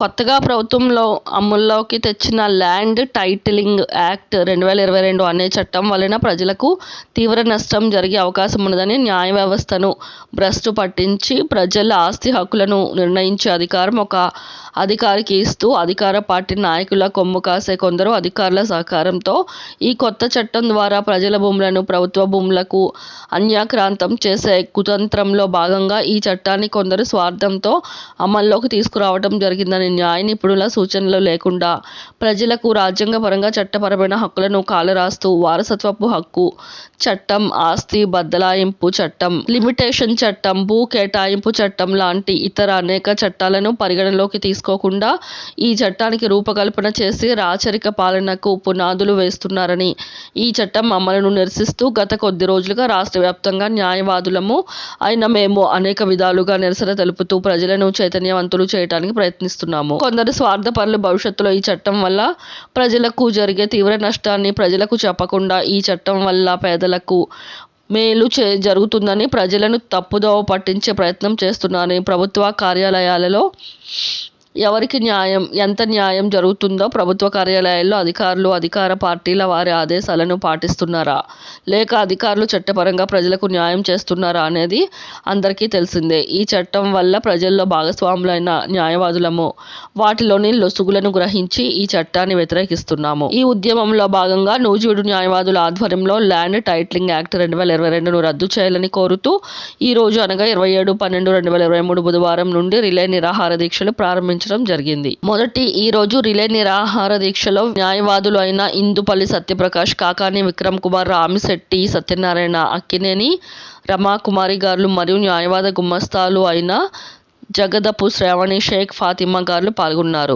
కొత్తగా ప్రభుత్వంలో అమల్లోకి తెచ్చిన ల్యాండ్ టైటిలింగ్ యాక్ట్ రెండు వేల ఇరవై రెండు అనే చట్టం వలన ప్రజలకు తీవ్ర నష్టం జరిగే అవకాశం ఉన్నదని న్యాయ వ్యవస్థను భ్రష్టు పట్టించి ప్రజల ఆస్తి హక్కులను నిర్ణయించే అధికారం ఒక అధికారికి ఇస్తూ అధికార పార్టీ నాయకుల కొమ్ము కాసే కొందరు అధికారుల సహకారంతో ఈ కొత్త చట్టం ద్వారా ప్రజల భూములను ప్రభుత్వ భూములకు అన్యాక్రాంతం చేసే కుతంత్రంలో భాగంగా ఈ చట్టాన్ని కొందరు స్వార్థంతో అమల్లోకి తీసుకురావడం జరిగిందని న్యాయ నిపుణుల సూచనలు లేకుండా ప్రజలకు రాజ్యాంగపరంగా చట్టపరమైన హక్కులను కాలరాస్తూ వారసత్వపు హక్కు చట్టం ఆస్తి బద్దలాయింపు చట్టం లిమిటేషన్ చట్టం భూ కేటాయింపు చట్టం లాంటి ఇతర అనేక చట్టాలను పరిగణలోకి తీసుకోకుండా ఈ చట్టానికి రూపకల్పన చేసి రాచరిక పాలనకు పునాదులు వేస్తున్నారని ఈ చట్టం అమలును నిరసిస్తూ గత కొద్ది రోజులుగా రాష్ట్ర వ్యాప్తంగా న్యాయవాదులము అయిన మేము అనేక విధాలుగా నిరసన తెలుపుతూ ప్రజలను చైతన్యవంతులు చేయడానికి ప్రయత్నిస్తున్నాము కొందరు స్వార్థపరులు భవిష్యత్తులో ఈ చట్టం వల్ల ప్రజలకు జరిగే తీవ్ర నష్టాన్ని ప్రజలకు చెప్పకుండా ఈ చట్టం వల్ల పేదలకు మేలు చే జరుగుతుందని ప్రజలను తప్పుదోవ పట్టించే ప్రయత్నం చేస్తున్నారని ప్రభుత్వ కార్యాలయాలలో ఎవరికి న్యాయం ఎంత న్యాయం జరుగుతుందో ప్రభుత్వ కార్యాలయాల్లో అధికారులు అధికార పార్టీల వారి ఆదేశాలను పాటిస్తున్నారా? లేక అధికారులు చట్టపరంగా ప్రజలకు న్యాయం చేస్తున్నారా అనేది అందరికీ తెలిసిందే. ఈ చట్టం వల్ల ప్రజల్లో భాగస్వాములైన న్యాయవాదులము వాటిలోని లొసుగులను గ్రహించి ఈ చట్టాన్ని వ్యతిరేకిస్తున్నాము. ఈ ఉద్యమంలో భాగంగా నూజివీడు న్యాయవాదుల ఆధ్వర్యంలో ల్యాండ్ టైటిలింగ్ యాక్ట్ రెండు వేల ఇరవై రెండును రద్దు చేయాలని కోరుతూ ఈ రోజు అనగా ఇరవై ఏడు పన్నెండు రెండు వేల ఇరవై మూడు బుధవారం నుండి రిలే నిరాహార దీక్షలు ప్రారంభించారు ప్రారంభించడం జరిగింది. మొదటి ఈ రోజు రిలే నిరాహార దీక్షలో న్యాయవాదులు అయిన ఇందుపల్లి సత్యప్రకాష్ కాకాని విక్రమ్ కుమార్ రామిశెట్టి సత్యనారాయణ అక్కినేని రమాకుమారి గారు మరియు న్యాయవాద గుమస్తాలు అయిన జగదపు శ్రావణి షేక్ ఫాతిమా గారు పాల్గొన్నారు.